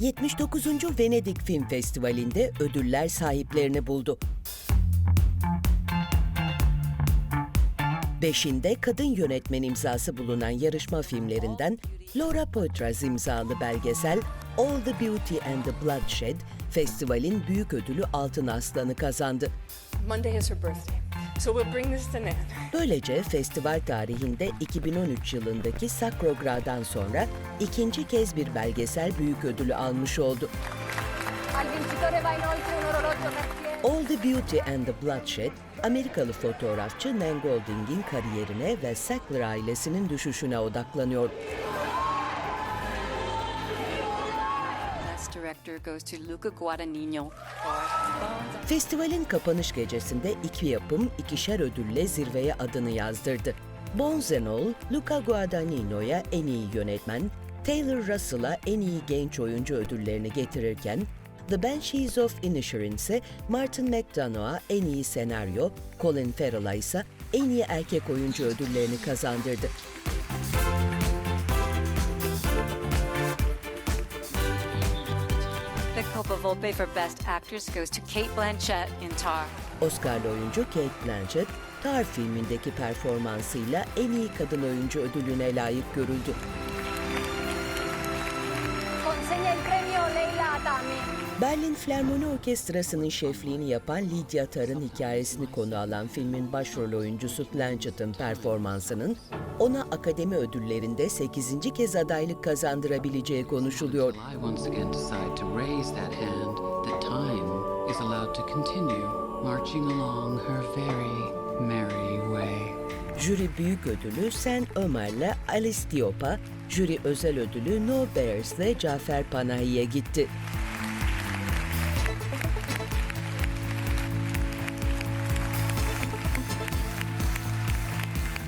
79. Venedik Film Festivali'nde ödüller sahiplerini buldu. Beşinde kadın yönetmen imzası bulunan yarışma filmlerinden Laura Poitras imzalı belgesel All the Beauty and the Bloodshed, festivalin büyük ödülü Altın Aslan'ı kazandı. Monday is her birthday, so we'll bring this to Nan. Böylece festival tarihinde 2013 yılındaki Sakrogra'dan sonra ikinci kez bir belgesel büyük ödülü almış oldu. All the Beauty and the Bloodshed, Amerikalı fotoğrafçı Nan Golding'in kariyerine ve Sackler ailesinin düşüşüne odaklanıyor. Director goes to Luca Guadagnino. Festivalin kapanış gecesinde iki yapım ikişer ödülle zirveye adını yazdırdı. And All, Luca Guadagnino'ya en iyi yönetmen, Taylor Russell'a en iyi genç oyuncu ödüllerini getirirken, The Banshees of Inisherin ise Martin McDonagh'a en iyi senaryo, Colin Farrell'a ise en iyi erkek oyuncu ödüllerini kazandırdı. Copa Volpe for Best Actress goes to Kate Blanchett in Tar. Oscar'lı oyuncu Kate Blanchett, Tar filmindeki performansıyla en iyi kadın oyuncu ödülüne layık görüldü. Consegna il premio Leila Atami. Berlin Filarmoni Orkestrası'nın şefliğini yapan Lydia Tar'ın hikayesini konu alan filmin başrol oyuncusu Blanchett'ın performansının ona akademi ödüllerinde 8. kez adaylık kazandırabileceği konuşuluyor. Jüri büyük ödülü Sen Ömer'le Alice Diop'a, jüri özel ödülü No Bears'le Cafer Panahi'ye gitti.